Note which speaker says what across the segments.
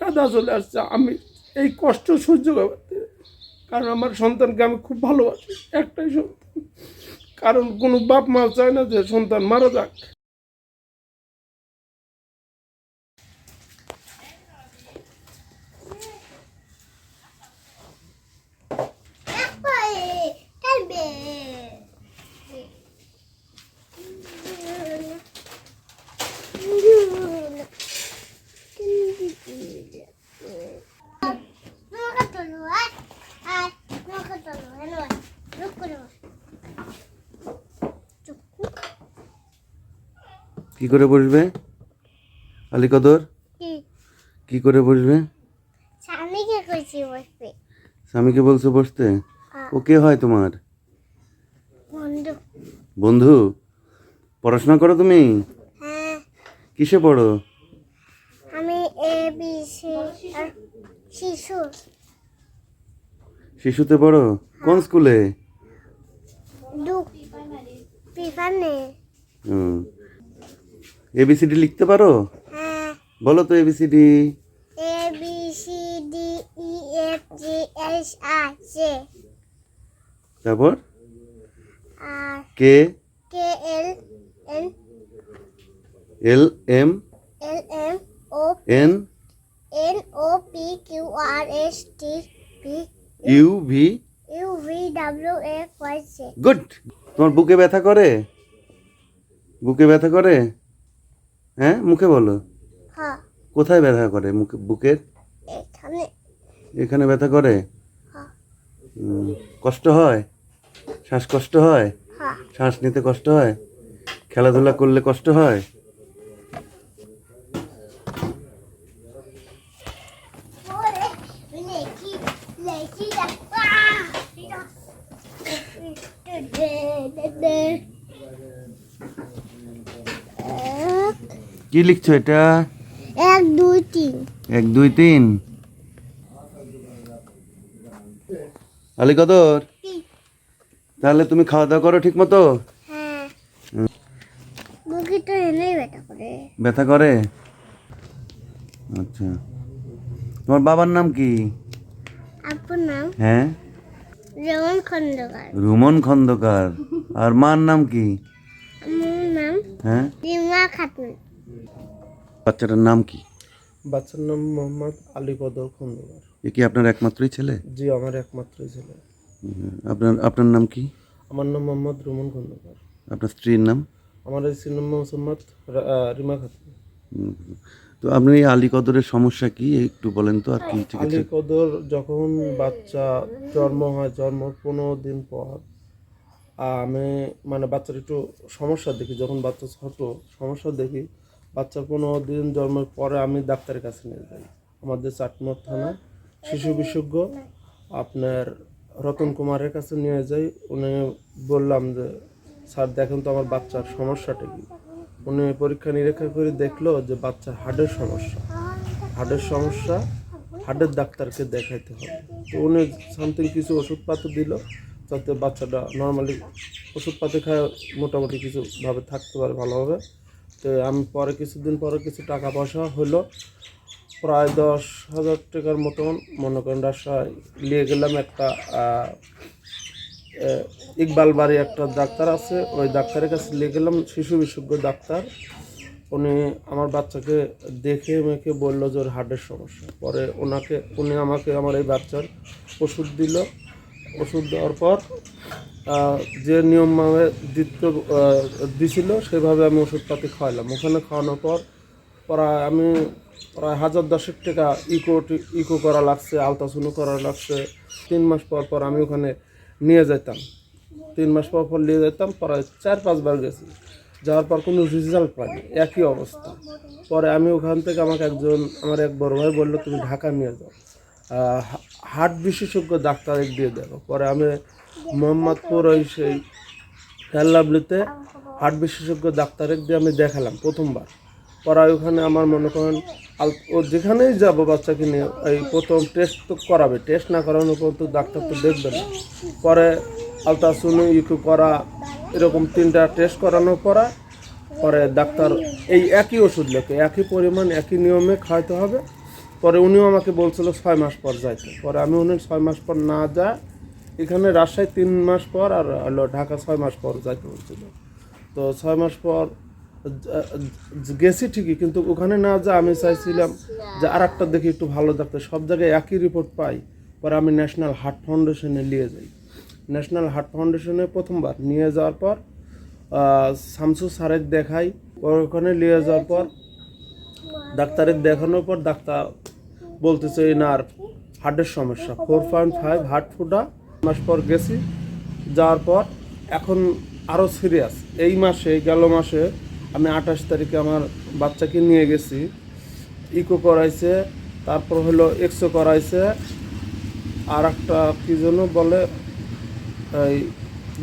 Speaker 1: কাদা চলে আসছে। আমি এই কষ্ট সহ্য করতে কারণ আমার সন্তানকে আমি খুব ভালোবাসি, একটাই সন্তান। কারণ কোনো বাপ মা চায় না যে সন্তান মারা যাক।
Speaker 2: কি করে বসবে? আলী কদর? কি? করে বসবে?
Speaker 3: স্বামীকে কইছি বসবে।
Speaker 2: স্বামীকে বলছো বসতে। ও কে হয় তোমার?
Speaker 3: বন্ধু।
Speaker 2: বন্ধু? পড়াশোনা করো তুমি?
Speaker 3: হ্যাঁ।
Speaker 2: কিসে পড়ো?
Speaker 3: আমি এ বি সি আর শিশু।
Speaker 2: শিশুতে পড়ো? কোন স্কুলে?
Speaker 3: দু পিফানে
Speaker 2: হুম। এবিসিডি লিখতে পারো?
Speaker 3: হ্যাঁ।
Speaker 2: বলো তো A B C D
Speaker 3: A B C D E F G H I J
Speaker 2: তারপর?
Speaker 3: আর
Speaker 2: K
Speaker 3: K L N
Speaker 2: L M
Speaker 3: L M O
Speaker 2: N
Speaker 3: N O P Q R S T P
Speaker 2: U V
Speaker 3: U V W A Y J
Speaker 2: good তোমার বুকে ব্যথা করে? বুকে ব্যথা করে? হ্যাঁ মুখে বলো
Speaker 3: হ্যাঁ
Speaker 2: কোথায় ব্যথা করে মুখে বুকের
Speaker 3: এখানে
Speaker 2: এখানে ব্যথা করে
Speaker 3: হ্যাঁ
Speaker 2: কষ্ট হয় শ্বাসকষ্ট হয়
Speaker 3: হ্যাঁ
Speaker 2: শ্বাস নিতে কষ্ট হয় খেলাধুলা করলে কষ্ট হয় কি লিখছো এটা?
Speaker 3: এক দুই তিন।
Speaker 2: এক দুই তিন। আলী কদর? তাহলে তুমি খাওয়া দাওয়া করো ঠিক মতো?
Speaker 3: হ্যাঁ।
Speaker 2: ব্যথা করে। আচ্ছা। তোমার বাবার নাম কি?
Speaker 3: আপুর নাম?
Speaker 2: হ্যাঁ?
Speaker 3: রমন খন্দকার।
Speaker 2: রুমন খন্দকার। আর মার নাম কি?
Speaker 3: আমার নাম?
Speaker 2: হ্যাঁ?
Speaker 3: রিমা খাতুন।
Speaker 2: বাচ্চাটার নাম কি?
Speaker 1: বাচ্চার নাম মোহাম্মদ আলী কদর খন্দকার
Speaker 2: এ কি আপনার একমাত্রই ছেলে?
Speaker 1: জি আমার একমাত্রই ছেলে।
Speaker 2: আপনার আপনার নাম কি?
Speaker 1: আমার নাম মোহাম্মদ রুমন খন্দকার
Speaker 2: আপনার স্ত্রীর নাম?
Speaker 1: আমার এই সিনেমা মোহাম্মদ রিমা খাতুন।
Speaker 2: তো আপনি এই আলী কদরের সমস্যা কি? একটু বলেন তো আর কি
Speaker 1: আলী কদর যখন বাচ্চা জন্ম হয় জন্ম পনেরো দিন পর আমি মানে বাচ্চার একটু সমস্যা দেখি। যখন বাচ্চা ছোট সমস্যা দেখি বাচ্চা পনেরো দিন জন্মের পরে আমি ডাক্তারের কাছে নিয়ে যাই। আমাদের চাটমোর থানা, শিশু বিশেষজ্ঞ, আপনার রতন কুমারের কাছে নিয়ে যাই। উনি বললাম যে, স্যার, দেখেন তো আমার বাচ্চার সমস্যাটা কি। উনি পরীক্ষা নিরীক্ষা করে দেখল যে বাচ্চার হার্টের সমস্যা। হার্টের সমস্যা হার্টের ডাক্তারকে দেখাইতে হবে। তো উনি সামথিং কিছু ওষুধপাতি দিল, যাতে বাচ্চাটা নর্মালি ওষুধপাতি খায়, মোটামুটি কিছুভাবে থাকতে পারে ভালোভাবে তো আমি পরে কিছুদিন পরে কিছু টাকা পয়সা হলো, প্রায় দশ হাজার টাকার মতন মনে করেন রাস্তায় নিয়ে গেলাম একটা ইকবাল বাড়ি একটা ডাক্তার আছে, ওই ডাক্তারের কাছে নিয়ে গেলাম, শিশু বিশেষজ্ঞ ডাক্তার। উনি আমার বাচ্চাকে দেখে মেখে বলল যে ওর হার্টের সমস্যা। পরে ওনাকে, উনি আমাকে, আমার এই বাচ্চার ওষুধ দিল। ওষুধ দেওয়ার পর যে নিয়মভাবে দিত আহ, দিছিল সেভাবে আমি ওষুধপাতি খাওয়ালাম ওখানে খাওয়ানোর পর প্রায় আমি প্রায় হাজার দশেক টাকা ইকো ইকো করা লাগছে আলট্রাসাউন্ড করা লাগছে। তিন মাস পর পর আমি ওখানে নিয়ে যেতাম তিন মাস পর পর নিয়ে যেতাম প্রায় চার পাঁচবার গেছি। যাওয়ার পর কোনো রেজাল্ট পাইনি একই অবস্থা। পরে আমি ওখান থেকে আমাকে একজন আমার এক বড় ভাই বলল তুমি ঢাকা নিয়ে যাও। হার্ট বিশেষজ্ঞ ডাক্তার দিয়ে দেখো পরে আমি মোহাম্মদপুর ওই সেই হেল্লাবলিতে হার্ট বিশেষজ্ঞ ডাক্তারের দিয়ে আমি দেখালাম প্রথমবার। পরে ওখানে আমার মনে করেন ও যেখানেই যাব বাচ্চাকে নিয়ে, এই প্রথম টেস্ট তো করাবে। টেস্ট না করানোর পর তো ডাক্তার তো দেখবে না। পরে আলট্রাসাউন্ড ইকু করা, এরকম তিনটা টেস্ট করানোর পরে পরে ডাক্তার এই একই ওষুধ লেখে, একই পরিমাণ, একই নিয়মে খাওয়াতে হবে। পরে উনিও আমাকে বলছিল ছয় মাস পর যাইতে। পরে আমি উনি ছয় মাস পর না যা, এখানে রাজশাহী তিন মাস পর আর ঢাকা ছয় মাস পর যাইতে বলছিল। তো ছয় মাস পর গেছি ঠিকই, কিন্তু ওখানে না যা আমি চাইছিলাম যে আর একটা দেখি একটু ভালো ডাক্তার সব জায়গায় একই রিপোর্ট পাই, পরে আমি ন্যাশনাল হার্ট ফাউন্ডেশনে নিয়ে যাই। ন্যাশনাল হার্ট ফাউন্ডেশনে প্রথমবার নিয়ে যাওয়ার পর শামসু স্যারের দেখাই ওখানে নিয়ে যাওয়ার পর, ডাক্তারের দেখানোর পর ডাক্তার বলতেছে এনার হার্টের সমস্যা। ফোর পয়েন্ট ফাইভ হার্ট ফুটা, মাস পর গেছি। যাওয়ার পর এখন আরও সিরিয়াস এই মাসে, গেল মাসে আমি আঠাশ তারিখে আমার বাচ্চাকে নিয়ে গেছি। ইকো করাইছে, তারপর হলো এক্সো করাইছে। আর একটা কী যেন বলে, এই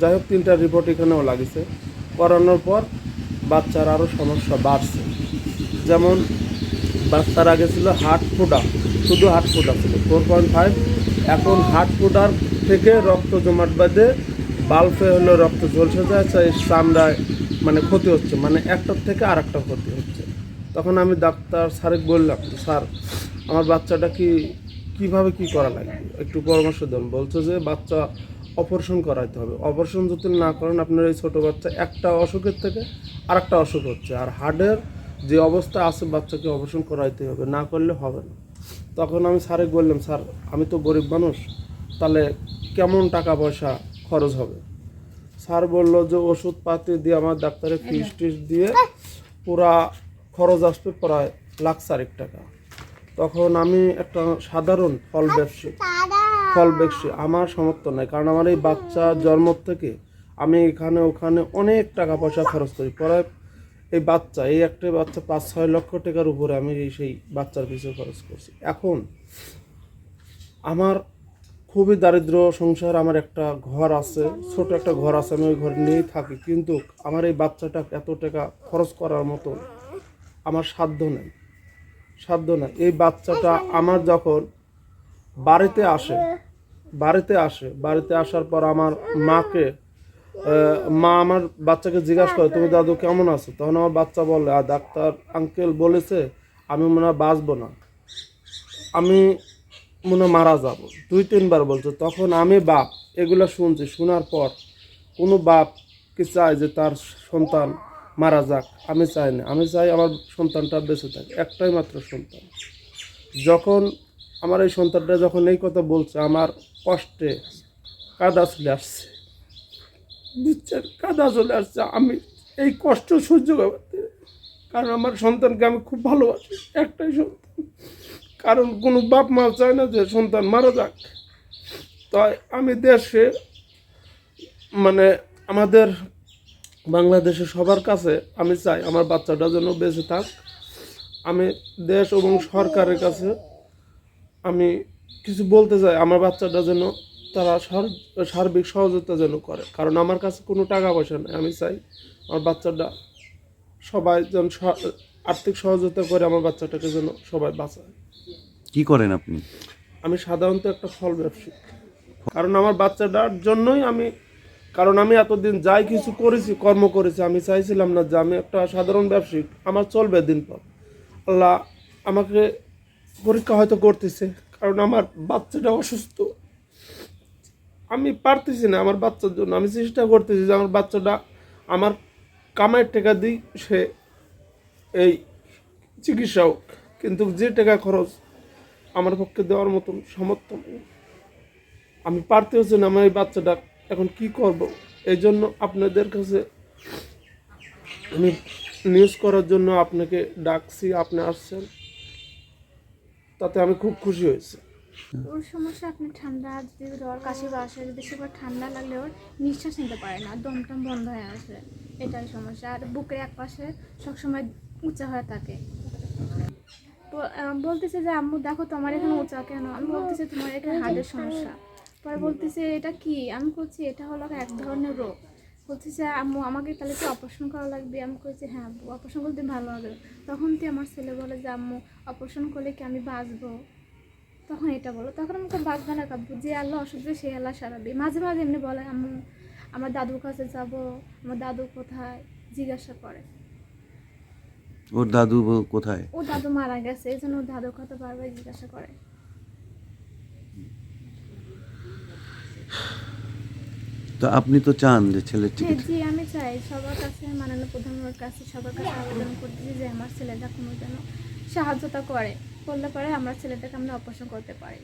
Speaker 1: যাই হোক, তিনটা রিপোর্ট এখানেও লাগিছে। করানোর পর বাচ্চার আরও সমস্যা বাড়ছে। যেমন বাচ্চার আগে ছিল হার্ট ফোটা শুধু হার্ট ফোটা ছিল। ফোর পয়েন্ট ফাইভ এখন হার্ট ফোটার থেকে রক্ত জমাট বাঁধে বাল্বে হলো রক্ত ঝলসে যাচ্ছে চামড়ায় মানে ক্ষতি হচ্ছে মানে একটার থেকে আর একটা ক্ষতি হচ্ছে। তখন আমি ডাক্তার স্যারকে বললাম স্যার, আমার বাচ্চাটা কি, কীভাবে কি করা লাগবে? একটু পরামর্শ দেন। বলছে যে বাচ্চা অপারেশন করাইতে হবে। অপারেশন যদি না করেন, আপনার এই ছোটো বাচ্চা একটা অসুখের থেকে আর একটা অসুখ হচ্ছে। আর হার্টের যে অবস্থা আছে বাচ্চাকে অপারেশন করাইতে হবে, না করলে হবে না। তখন আমি স্যারে বললাম, স্যার, আমি তো গরিব মানুষ, তাহলে কেমন টাকা পয়সা খরচ হবে? স্যার বলল যে ওষুধপাতি দিয়ে আমার ডাক্তারের ফিস টিস দিয়ে পুরা খরচ আসবে প্রায় লাখ চারেক টাকা। তখন আমি একটা সাধারণ ফল ব্যবসায়ী ফল ব্যবসায়ী আমার সমর্থন নাই, কারণ আমার এই বাচ্চা জন্ম থেকে আমি এখানে ওখানে অনেক টাকা পয়সা খরচ করি। পরে এই বাচ্চা, এই একটা বাচ্চা পাঁচ, ছয় লক্ষ টাকার উপরে আমি এই সেই বাচ্চার পিছনে খরচ করছি। এখন আমার খুবই দারিদ্র সংসার, আমার একটা ঘর আছে, ছোট একটা ঘর আছে, আমি ওই ঘর নিয়েই থাকি। কিন্তু আমার এই বাচ্চাটা এত টাকা খরচ করার মতো আমার সাধ্য নেই সাধ্য নেই। এই বাচ্চাটা আমার যখন বাড়িতে আসে বাড়িতে আসে, বাড়িতে আসার পর আমার মাকে মা আমার বাচ্চাকে জিজ্ঞাসা করে, তুমি দাদু কেমন আছো? তখন আমার বাচ্চা বলে, আর ডাক্তার আঙ্কেল বলেছে, আমি মনে হয় বাঁচবো না। আমি মনে মারা যাব। দুই, তিনবার বলছে, তখন আমি বাপ, এগুলো শুনছি, শোনার পর কোনো বাপ কি চায় যে তার সন্তান মারা যাক? আমি চাই না। আমি চাই আমার সন্তানটা বেঁচে থাকে, একটাই মাত্র সন্তান। যখন আমার এই সন্তানটা যখন এই কথা বলছে, আমার কষ্টে কাদা চলে আসছে। বুঝছেন কাদা চলে আসছে। আমি এই কষ্ট সহ্য করতে কারণ আমার সন্তানকে আমি খুব ভালোবাসি, একটাই সন্তান। কারণ কোনো বাপ মা চায় না যে সন্তান মারা যাক। তাই আমি দেশে মানে আমাদের বাংলাদেশে সবার কাছে আমি চাই আমার বাচ্চাটা যেন বেঁচে থাক। আমি দেশ এবং সরকারের কাছে আমি কিছু বলতে চাই, আমার বাচ্চাটা যেন তারা সার- সার্বিক সহযোগিতা যেন করে। কারণ আমার কাছে কোনো টাকা পয়সা নেই আমি চাই আমার বাচ্চাটা সবাই যেন আর্থিক সহযোগিতা করে আমার বাচ্চাটাকে যেন সবাই বাঁচায়।
Speaker 2: কি করেন আপনি?
Speaker 1: আমি সাধারণত একটা ফল ব্যবসায়ী। কারণ আমার বাচ্চাটার জন্যই আমি কারণ আমি এতদিন যাই কিছু করেছি কর্ম করেছি আমি চাইছিলাম না যে আমি একটা সাধারণ ব্যবসায়ী আমার চলবে দিন পর আল্লাহ আমাকে পরীক্ষা হয়তো করতেছে কারণ আমার বাচ্চাটা অসুস্থ। আমি পারতেছি না আমার বাচ্চার জন্য। আমি চেষ্টা করতেছি যে আমার বাচ্চাটা আমার কামাইয়ের টাকা দিই, সে এই চিকিৎসা হোক। কিন্তু যে টাকা খরচ আমার পক্ষে দেওয়ার মতন সমর্থ নেই। আমি পারতে হচ্ছে না আমার এই বাচ্চাটা এখন কি করব। এই জন্য আপনাদের কাছে আমি নিউজ করার জন্য আপনাকে ডাকছি, আপনি আসছেন। তাতে আমি খুব খুশি হয়েছি।
Speaker 4: ওর সমস্যা, আপনি ঠান্ডা, যদি জ্বর, কাশি বা আসে যদি সেবার ঠান্ডা লাগলে ওর নিঃশ্বাস নিতে পারে না দম টম বন্ধ হয়ে আসে। এটাই সমস্যা। আর বুকের এক পাশে সবসময় উঁচা হয়ে থাকে। বলতেছে যে, আম্মু, দেখো তোমার এখানে উঁচা কেন? আমি বলতেছি, তোমার এখানে হার্টের সমস্যা। পরে বলতেছে, এটা কি? আমি বলছি, এটা হলো এক ধরনের রোগ। বলতেছে আম্মু, আমাকে তাহলে কি অপারেশন করা লাগবে? আমি বলছি হ্যাঁ অপারেশন করতে ভালো হবে। তখন তো আমার ছেলে বলে যে, আম্মু অপারেশন করলে কি আমি বাঁচবো? তখন এটা বলো। তখন আমাকে বাঁচবে না কাব্য যে আল্লাহ দেবে সেই আল্লাহ সারাবে মাঝে মাঝে এমনি বলে আমি আমার দাদুর কাছে যাব আমার দাদু কোথায়? জিজ্ঞাসা করে।
Speaker 2: ওর দাদু কোথায়?
Speaker 4: ও দাদু মারা গেছে এই জন্য ওর দাদুর কথা বারবার জিজ্ঞাসা করে।
Speaker 2: তো আপনি তো চান যে ছেলেটিকে
Speaker 4: হ্যাঁ জি আমি চাই। সবার কাছে মাননীয় প্রধানমন্ত্রীর কাছে সবার কাছে আবেদন করতেছি যে আমার ছেলেটা কোনো যেন সাহায্যতা করে। করলে পরে আমরা ছেলেটাকে আমরা অপারেশন করতে পারি।